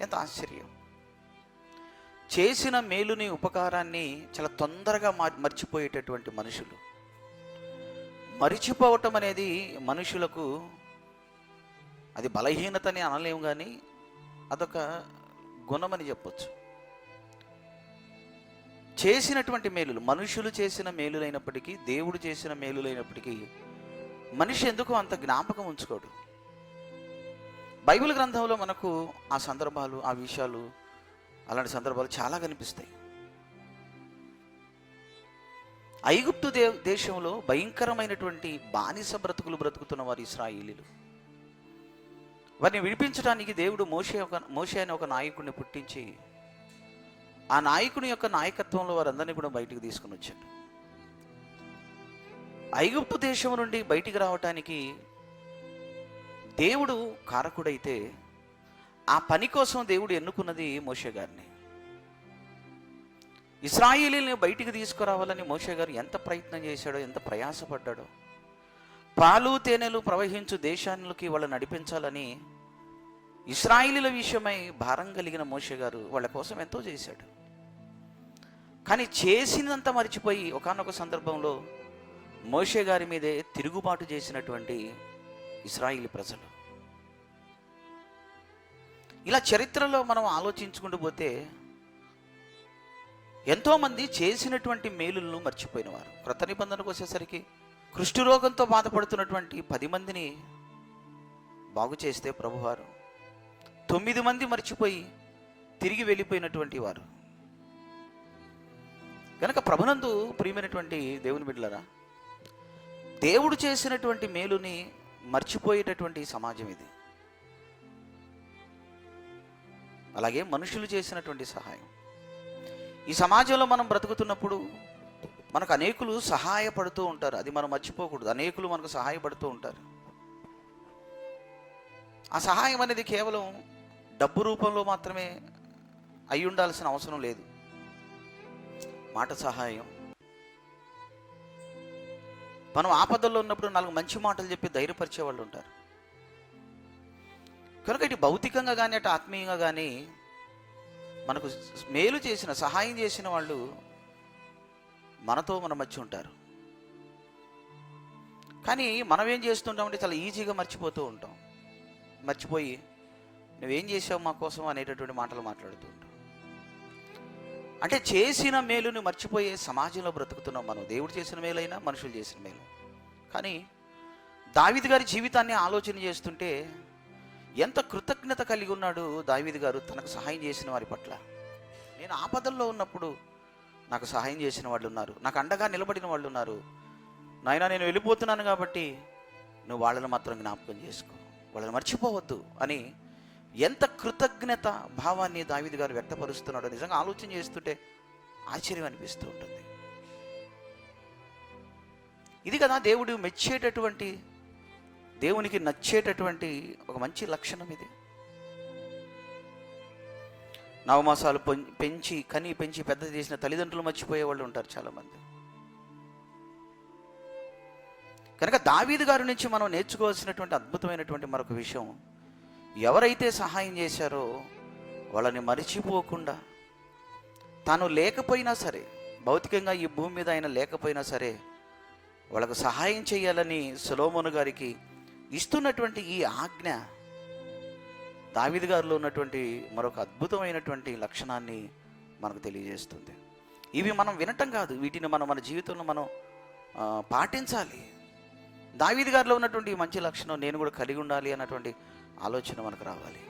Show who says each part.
Speaker 1: ఎంత ఆశ్చర్యం. చేసిన మేలుని ఉపకారాన్ని చాలా తొందరగా మర్చిపోయేటటువంటి మనుషులు. మరిచిపోవటం అనేది మనుషులకు అది బలహీనతని అనలేము కానీ అదొక గుణమని చెప్పొచ్చు. చేసినటువంటి మేలులు మనుషులు చేసిన మేలులైనప్పటికీ దేవుడు చేసిన మేలులైనప్పటికీ మనిషి ఎందుకు అంత జ్ఞాపకం ఉంచుకోడు? బైబిల్ గ్రంథంలో మనకు ఆ సందర్భాలు ఆ విషయాలు అలాంటి సందర్భాలు చాలా కనిపిస్తాయి. ఐగుప్తు దే దేశంలో భయంకరమైనటువంటి బానిస బ్రతుకులు బ్రతుకుతున్న వారు ఇస్రాయిలీలు. వారిని విడిపించడానికి దేవుడు మోషే ఒక మోషే అనే ఒక నాయకుడిని పుట్టించి ఆ నాయకుని యొక్క నాయకత్వంలో వారందరినీ కూడా బయటికి తీసుకుని వచ్చాడు. ఐగుప్తు దేశం నుండి బయటికి రావటానికి దేవుడు కారకుడైతే ఆ పని కోసం దేవుడు ఎన్నుకున్నది మోషే గారిని. ఇస్రాయేలీని బయటికి తీసుకురావాలని మోషే గారు ఎంత ప్రయత్నం చేశాడో ఎంత ప్రయాసపడ్డాడో పాలు తేనెలు ప్రవహించు దేశానికి వాళ్ళు నడిపించాలని ఇస్రాయిలీల విషయమై భారం కలిగిన మోషే గారు వాళ్ళ కోసం ఎంతో చేశాడు. కానీ చేసినంత మర్చిపోయి ఒకానొక సందర్భంలో మోషే గారి మీదే తిరుగుబాటు చేసినటువంటి ఇస్రాయిల్ ప్రజలు. ఇలా చరిత్రలో మనం ఆలోచించుకుంటూ పోతే ఎంతోమంది చేసినటువంటి మేలులను మర్చిపోయినవారు. క్రొత్త నిబంధనకు వచ్చేసరికి రోగంతో బాధపడుతున్నటువంటి పది మందిని బాగు చేస్తే ప్రభువారు తొమ్మిది మంది మర్చిపోయి తిరిగి వెళ్ళిపోయినటువంటి వారు. కనుక ప్రభునందు ప్రియమైనటువంటి దేవుని బిడ్డలరా దేవుడు చేసినటువంటి మేలుని మర్చిపోయేటటువంటి సమాజం ఇది. అలాగే మనుషులు చేసినటువంటి సహాయం. ఈ సమాజంలో మనం బ్రతుకుతున్నప్పుడు మనకు అనేకులు సహాయపడుతూ ఉంటారు. అది మనం మర్చిపోకూడదు. అనేకులు మనకు సహాయపడుతూ ఉంటారు. ఆ సహాయం అనేది కేవలం డబ్బు రూపంలో మాత్రమే అయి ఉండాల్సిన అవసరం లేదు. మాట సహాయం మనం ఆపదల్లో ఉన్నప్పుడు నాలుగు మంచి మాటలు చెప్పి ధైర్యపరిచే వాళ్ళు ఉంటారు. కనుక ఇటు భౌతికంగా కానీ అటు ఆత్మీయంగా కానీ మనకు మేలు చేసిన సహాయం చేసిన వాళ్ళు మనతో మన మధ్య ఉంటారు. కానీ మనం ఏం చేస్తుంటామంటే చాలా ఈజీగా మర్చిపోతూ ఉంటాం. మర్చిపోయి నువ్వేం చేసావు మా కోసం? అనేటటువంటి మాటలు మాట్లాడుతూ ఉంటాం. అంటే చేసిన మేలుని మర్చిపోయే సమాజంలో బ్రతుకుతున్నాం మనం. దేవుడు చేసిన మేలైనా మనుషులు చేసిన మేలు. కానీ దావిద్ గారి జీవితాన్ని ఆలోచన చేస్తుంటే ఎంత కృతజ్ఞత కలిగి ఉన్నాడు దావిద్ గారు తనకు సహాయం చేసిన వారి పట్ల. నేను ఆపదల్లో ఉన్నప్పుడు నాకు సహాయం చేసిన వాళ్ళు ఉన్నారు. నాకు అండగా నిలబడిన వాళ్ళు ఉన్నారు. నాయన నేను వెళ్ళిపోతున్నాను కాబట్టి నువ్వు వాళ్ళని మాత్రం జ్ఞాపకం చేసుకో. వాళ్ళని మర్చిపోవద్దు అని ఎంత కృతజ్ఞత భావాన్ని దావీద్ గారు వ్యక్తపరుస్తున్నాడో నిజంగా ఆలోచన చేస్తుంటే ఆశ్చర్యం అనిపిస్తూ ఉంటుంది. ఇది కదా దేవుడు మెచ్చేటటువంటి దేవునికి నచ్చేటటువంటి ఒక మంచి లక్షణం ఇది. నవమాసాలు పెంచి కని పెంచి పెద్ద చేసిన తల్లిదండ్రులు మర్చిపోయే వాళ్ళు ఉంటారు చాలామంది. కనుక దావీదు గారి నుంచి మనం నేర్చుకోవాల్సినటువంటి అద్భుతమైనటువంటి మరొక విషయం ఎవరైతే సహాయం చేశారో వాళ్ళని మరిచిపోకుండా తాను లేకపోయినా సరే భౌతికంగా ఈ భూమి మీద ఆయన లేకపోయినా సరే వాళ్ళకు సహాయం చేయాలని సులోమోను గారికి ఇస్తున్నటువంటి ఈ ఆజ్ఞ దావిది గారిలో ఉన్నటువంటి మరొక అద్భుతమైనటువంటి లక్షణాన్ని మనకు తెలియజేస్తుంది. ఇవి మనం వినటం కాదు వీటిని మనం మన జీవితంలో మనం పాటించాలి. దావీది గారిలో ఉన్నటువంటి మంచి లక్షణం నేను కూడా కలిగి ఉండాలి అన్నటువంటి ఆలోచన మనకు రావాలి.